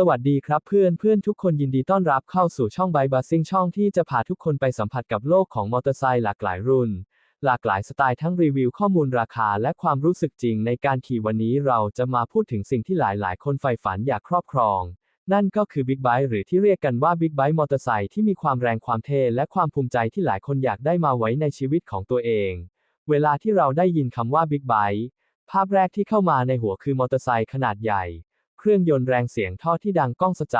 สวัสดีครับเพื่อนเพื่อนทุกคนยินดีต้อนรับเข้าสู่ช่องไบบัสซิ่งช่องที่จะพาทุกคนไปสัมผัสกับโลกของมอเตอร์ไซค์หลากหลายรุ่น หลากหลายสไตล์ทั้งรีวิวข้อมูลราคาและความรู้สึกจริงในการขี่วันนี้เราจะมาพูดถึงสิ่งที่หลายๆคนใฝ่ฝันอยากครอบครอง นั่นก็คือบิ๊กไบค์หรือที่เรียกกันว่าบิ๊กไบค์มอเตอร์ไซค์ที่มีความแรงความเท่และความภูมิใจที่หลายคนอยากได้มาไว้ในชีวิตของตัวเอง เวลาที่เราได้ยินคำว่าบิ๊กไบค์ภาพแรกที่เข้ามาในหัวคือมอเตอร์ไซค์ขนาดใหญ่ เครื่องยนต์แรงเสียงท่อที่ดังก้องสะใจ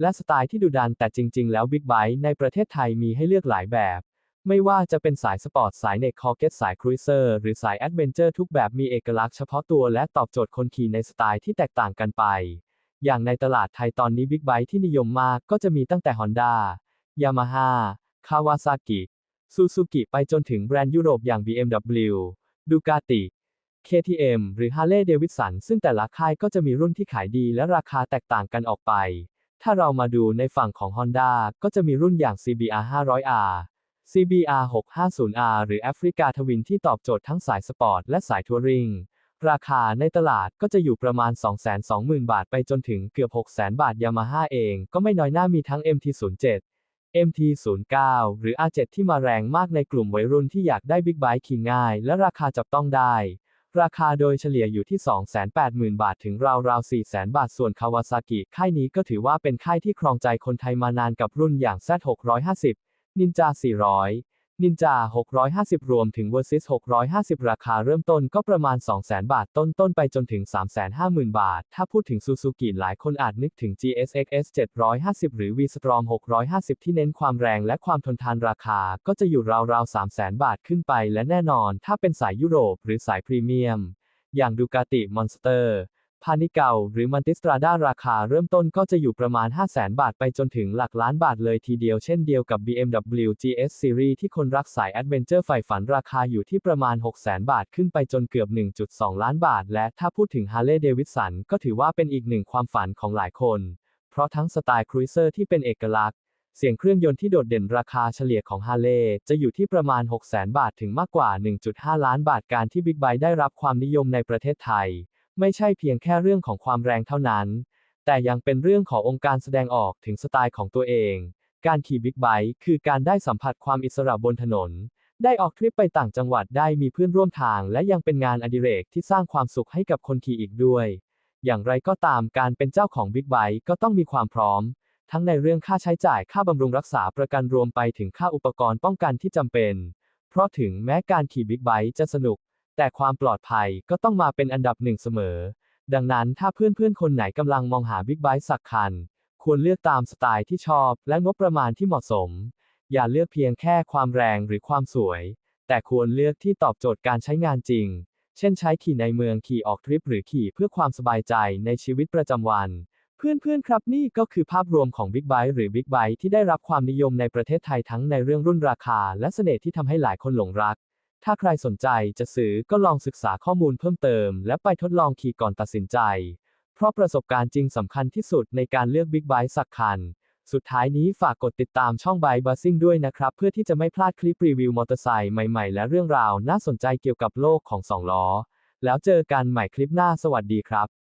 และสไตล์ที่ดุดันแต่จริง ๆ แล้วบิ๊กไบค์ในประเทศไทยมีให้เลือกหลายแบบ ไม่ว่าจะเป็นสายสปอร์ต สายเน็กคอเกตสายครูเซอร์หรือสายแอดเวนเจอร์ทุกแบบมีเอกลักษณ์เฉพาะตัวและตอบโจทย์คนขี่ในสไตล์ที่แตกต่างกันไป อย่างในตลาดไทยตอนนี้บิ๊กไบค์ที่นิยมมากก็จะมีตั้งแต่ Honda Yamaha Kawasaki Suzuki ไปจนถึงแบรนด์ยุโรปอย่าง BMW Ducati KTM หรือ Harley Davidson ซึ่งแต่ละค่ายก็จะมีรุ่นที่ขายดีและราคาแตกต่างกันออกไป ถ้าเรามาดูในฝั่งของ Honda ก็จะมีรุ่นอย่าง CBR 500R CBR 650R หรือ Africa Twin ที่ตอบโจทย์ทั้งสายสปอร์ตและสายทัวริง ราคาในตลาดก็จะอยู่ประมาณ 220,000 บาทไปจนถึงเกือบ 600,000 บาท Yamaha เองก็ไม่น้อยหน้ามีทั้ง MT-07 MT-09 หรือ R7 ที่มาแรงมากในกลุ่มวัยรุ่นที่อยากได้บิ๊กไบค์ขี่ง่าย และราคาจับต้องได้ ราคาโดยเฉลี่ยอยู่ที่ 280,000 บาทถึงราวๆ 400,000 บาท ส่วนคาวาซากิค่ายนี้ก็ถือว่าเป็นค่ายที่ครองใจคนไทยมานานกับรุ่นอย่าง Z650 Ninja 400 Ninja 650 รวมถึง Versys 650 ราคาเริ่มต้นก็ประมาณ 200,000 บาทต้นๆไปจนถึง 350,000 บาท ถ้าพูดถึง Suzuki หลายคนอาจนึกถึง GSX-S 750 หรือ V-Strom 650 ที่เน้นความแรงและความทนทานราคา ก็จะอยู่ราวๆ 300,000 บาทขึ้นไปและแน่นอน ถ้าเป็นสายยุโรปหรือสายพรีเมียม อย่าง Ducati Monster พานิเกาหรือมันติสตราด้าราคาเริ่มต้นก็จะอยู่ประมาณ 500,000 บาทไปจนถึงหลักล้านบาทเลยทีเดียวเช่นเดียวกับ BMW GS Series ที่คนรักสายแอดเวนเจอร์ใฝ่ฝันราคาอยู่ที่ประมาณ 600,000 บาทขึ้นไปจนเกือบ 1.2 ล้านบาท และถ้าพูดถึง Harley Davidson ก็ถือว่าเป็นอีกหนึ่งความฝันของหลายคน เพราะทั้งสไตล์ครูเซอร์ที่เป็นเอกลักษณ์เสียงเครื่องยนต์ที่โดดเด่นราคาเฉลี่ยของ Harley จะอยู่ที่ประมาณ 600,000 บาทถึงมากกว่า 1.5 ล้านบาทการที่ Big Bike ได้รับความนิยมในประเทศไทย ไม่ใช่เพียงแค่เรื่องของความแรงเท่านั้น แต่ยังเป็นเรื่องขององค์การแสดงออกถึงสไตล์ของตัวเอง การขี่บิ๊กไบค์คือการได้สัมผัสความอิสระบนถนน ได้ออกทริปไปต่างจังหวัดได้มีเพื่อนร่วมทาง และยังเป็นงานอดิเรกที่สร้างความสุขให้กับคนขี่อีกด้วย อย่างไรก็ตามการเป็นเจ้าของบิ๊กไบค์ก็ต้องมีความพร้อม ทั้งในเรื่องค่าใช้จ่ายค่าบำรุงรักษาประกันรวมไปถึงค่าอุปกรณ์ป้องกันที่จำเป็น เพราะถึงแม้การขี่บิ๊กไบค์จะสนุก แต่ความปลอดภัยก็ต้องมาเป็นอันดับหนึ่งเสมอ ดังนั้นถ้าเพื่อนๆ คนไหนกำลังมองหาบิ๊กไบค์สักคัน ควรเลือกตามสไตล์ที่ชอบและงบประมาณที่เหมาะสม อย่าเลือกเพียงแค่ความแรงหรือความสวย แต่ควรเลือกที่ตอบโจทย์การใช้งานจริง เช่นใช้ขี่ในเมืองขี่ออกทริปหรือขี่เพื่อความสบายใจในชีวิตประจำวัน เพื่อนๆ ครับนี่ก็คือภาพรวมของ Big Bike หรือ Big Bike ที่ได้รับความนิยมในประเทศไทยทั้งในเรื่องรุ่นราคา และเสน่ห์ที่ทำให้หลายคนหลงรัก ถ้าใครสนใจจะซื้อก็ลองศึกษาข้อมูลเพิ่มเติม และไปทดลองขี่ก่อนตัดสินใจ เพราะประสบการณ์จริงสำคัญที่สุดในการเลือกบิ๊กไบค์สักคัน สุดท้ายนี้ฝากกดติดตามช่อง b y b u s i n g ด้วยนะครับ เพื่อที่จะไม่พลาดคลิปรีวิวมอเตอร์ไซค์ใหม่ๆ และเรื่องราวน่าสนใจเกี่ยวกับโลกของสองล้อ แล้วเจอกันใหม่คลิปหน้าสวัสดีครับ